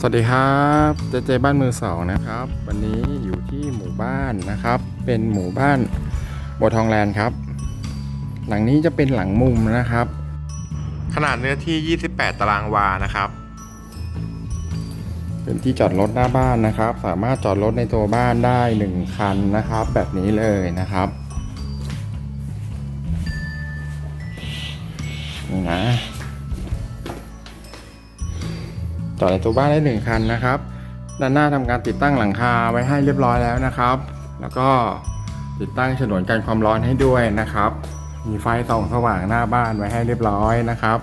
สวัสดีครับเจเจบ้านมือสองนะครับ วันนี้อยู่ที่หมู่บ้านนะครับ เป็นหมู่บ้านบัวทองแลนด์ครับ หลังนี้จะเป็นหลังมุมนะครับ ขนาดเนื้อที่ 28 ตารางวานะครับ เป็นที่จอดรถหน้าบ้านนะครับ สามารถจอดรถในตัวบ้านได้หนึ่งคันนะครับ แบบนี้เลยนะครับนี่นะ จอดในตัวบ้านได้หนึ่งคันนะครับ ด้านหน้าทำการติดตั้งหลังคาไว้ให้เรียบร้อยแล้วนะครับ แล้วก็ติดตั้งฉนวนกันความร้อนให้ด้วยนะครับ มีไฟส่องสว่างหน้าบ้านไว้ให้เรียบร้อยนะครับ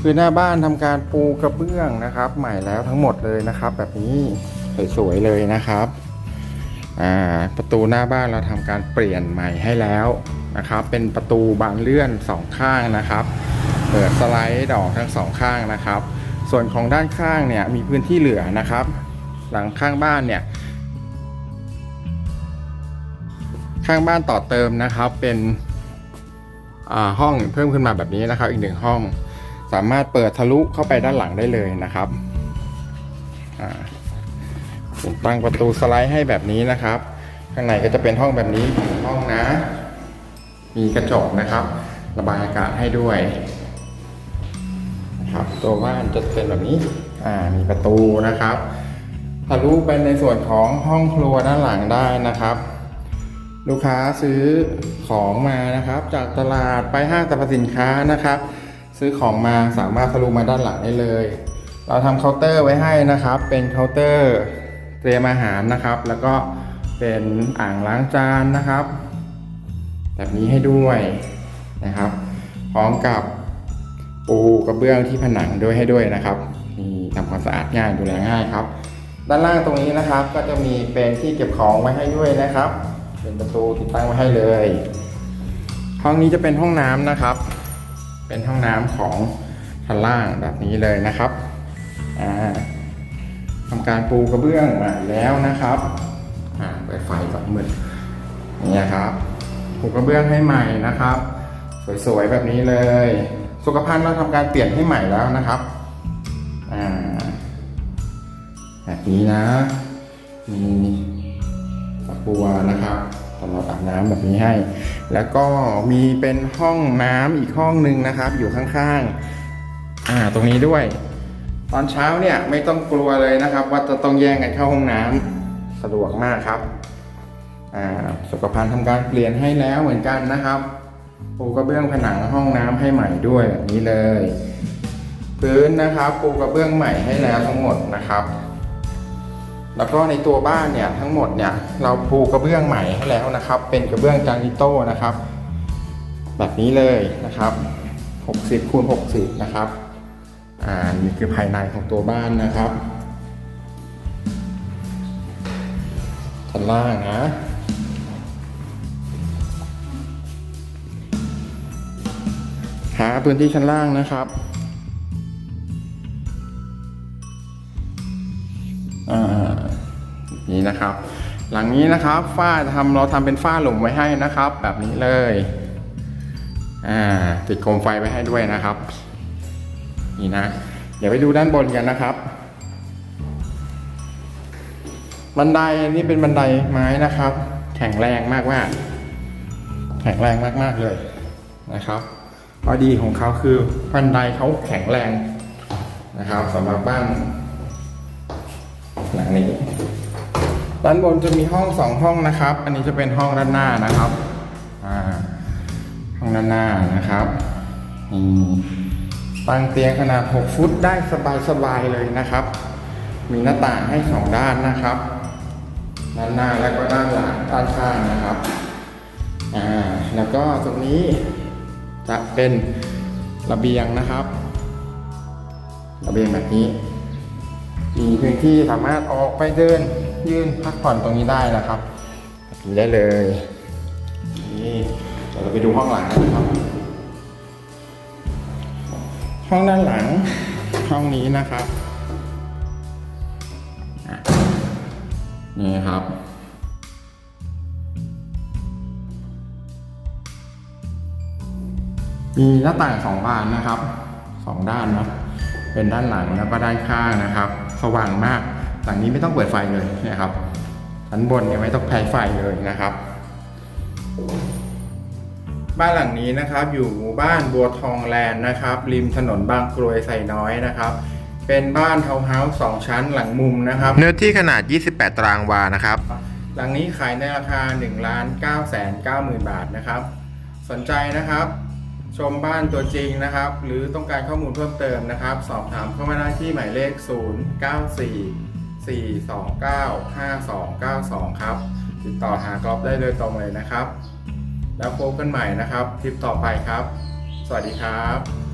คือหน้าบ้านทำการปูกระเบื้องนะครับ ใหม่แล้วทั้งหมดเลยนะครับ แบบนี้สวยๆเลยนะครับอ่าประตูหน้าบ้านเราทำการเปลี่ยนใหม่ให้แล้วนะครับ เป็นประตูบานเลื่อนสองข้างนะครับ เปิดสไลด์ดอกทั้งสองข้างนะครับ ส่วนของด้านข้างเนี่ยมีพื้นที่เหลือนะครับ หลังข้างบ้านเนี่ยข้างบ้านต่อเติมนะครับเป็นอ่าห้องเพิ่มขึ้นมาแบบนี้นะครับ อีกหนึ่งห้องสามารถเปิดทะลุเข้าไปด้านหลังได้เลยนะครับอ่าผมตั้งประตูสไลด์ให้แบบนี้นะครับ ข้างในก็จะเป็นห้องแบบนี้ห้องนะ มีกระจกนะครับ ระบายอากาศให้ด้วย ครับ ตัวบ้านจะเป็นแบบนี้ อ่า มีประตูนะครับทะลุไปในส่วนของห้องครัวด้านหลังได้นะครับ ลูกค้าซื้อของมานะครับ จากตลาดไปห้างสรรพสินค้านะครับ ซื้อของมาสามารถทะลุมาด้านหลังได้เลย เราทำเคาน์เตอร์ไว้ให้นะครับ เป็นเคาน์เตอร์เตรียมอาหารนะครับ แล้วก็เป็นอ่างล้างจานนะครับ แบบนี้ให้ด้วยนะครับ พร้อมกับ ปูกระเบื้องที่ผนังด้วยให้ด้วยนะครับนี่ทำความสะอาดง่ายดูแลง่ายครับ ด้านล่างตรงนี้นะครับ ก็จะมีเป็นที่เก็บของไว้ให้ด้วยนะครับ เป็นประตูติดตั้งไว้ให้เลย ห้องนี้จะเป็นห้องน้ำนะครับ เป็นห้องน้ำของชั้นล่างแบบนี้เลยนะครับอ่าทำการปูกระเบื้องมาแล้วนะครับอ่าเปิดไฟก่อนมืดนี่ครับปูกระเบื้องให้ใหม่นะครับ สวยๆแบบนี้เลย สุขภัณฑ์เราทำการเปลี่ยนให้ใหม่แล้วนะครับอ่าแบบนี้นะมีฝักบัวนะครับสำหรับอาบน้ำแบบนี้ให้ แล้วก็มีเป็นห้องน้ำอีกห้องหนึ่งนะครับ อยู่ข้างๆอ่าตรงนี้ด้วย ตอนเช้าเนี่ยไม่ต้องกลัวเลยนะครับ ว่าจะต้องแย่งกันเข้าห้องน้ำสะดวกมากครับอ่าสุขภัณฑ์ทำการเปลี่ยนให้แล้วเหมือนกันนะครับ ปูกระเบื้องผนังห้องน้ำให้ใหม่ด้วยแบบนี้เลย พื้นนะครับปูกระเบื้องใหม่ให้แล้วทั้งหมดนะครับ แล้วก็ในตัวบ้านเนี่ยทั้งหมดเนี่ยเราปูกระเบื้องใหม่ให้แล้วนะครับ เป็นกระเบื้องจานิโต้นะครับ แบบนี้เลยนะครับ 60คูณ60 นะครับอ่านี่คือภายในของตัวบ้านนะครับชั้นล่างนะ หาพื้นที่ชั้นล่างนะครับอ่านี่นะครับ หลังนี้นะครับฝ้าทำเราทำเป็นฝ้าหลุมไว้ให้นะครับ แบบนี้เลยอ่าติดโคมไฟไว้ให้ด้วยนะครับ นี่นะเดี๋ยวไปดูด้านบนกันนะครับ บันไดนนี้เป็นบันไดไม้นะครับ แข็งแรงมากมากแข็งแรงมากๆเลยนะครับ ข้อดีของเขาคือบันไดเขาแข็งแรงนะครับสำหรับบ้านหลังนี้ด้านบนจะมีห้องสองห้องนะครับ อันนี้จะเป็นห้องด้านหน้านะครับห้องด้านหน้านะครับตั้งเตียงขนาด 6 ฟุตได้สบายๆเลยนะครับ มีหน้าต่างให้สองด้านนะครับ ด้านหน้าแล้วก็ด้านหลังด้านข้างนะครับ อ่า แล้วก็ตรงนี้ จะเป็นระเบียงนะครับ ระเบียงแบบนี้ มีพื้นที่สามารถออกไปเดินยืนพักผ่อนตรงนี้ได้นะครับแบบนี้ได้เลยนี่เดี๋ยวเราไปดูห้องหลังกันนะครับ ห้องด้านหลังห้องนี้นะครับอะนี่ครับ มีหน้าต่างสองบานนะครับสองด้านเนาะเป็นด้านหลังแล้วก็ด้านข้างนะครับ สว่างมากหลังนี้ไม่ต้องเปิดไฟเลยนะครับชั้นบนเนี่ยไม่ต้องใช้ไฟเลยนะครับ บ้านหลังนี้นะครับ อยู่หมู่บ้านบัวทองแลนด์นะครับ ริมถนนบางกรวยไซน้อยนะครับเป็นบ้านทาวน์เฮาส์สองชั้นหลังมุมนะครับ เนื้อที่ขนาด 28 ตารางวานะครับ หลังนี้ขายในราคา1ล้าน9แสน9หมื่นบาทนะครับ สนใจนะครับ ชมบ้านตัวจริงนะครับ หรือต้องการข้อมูลเพิ่มเติมนะครับ สอบถามเข้ามาได้ที่หมายเลข 094 429 5292 ครับ ติดต่อหากรอบได้โดยตรงเลยนะครับ แล้วพบกันใหม่นะครับ คลิปต่อไปครับ สวัสดีครับ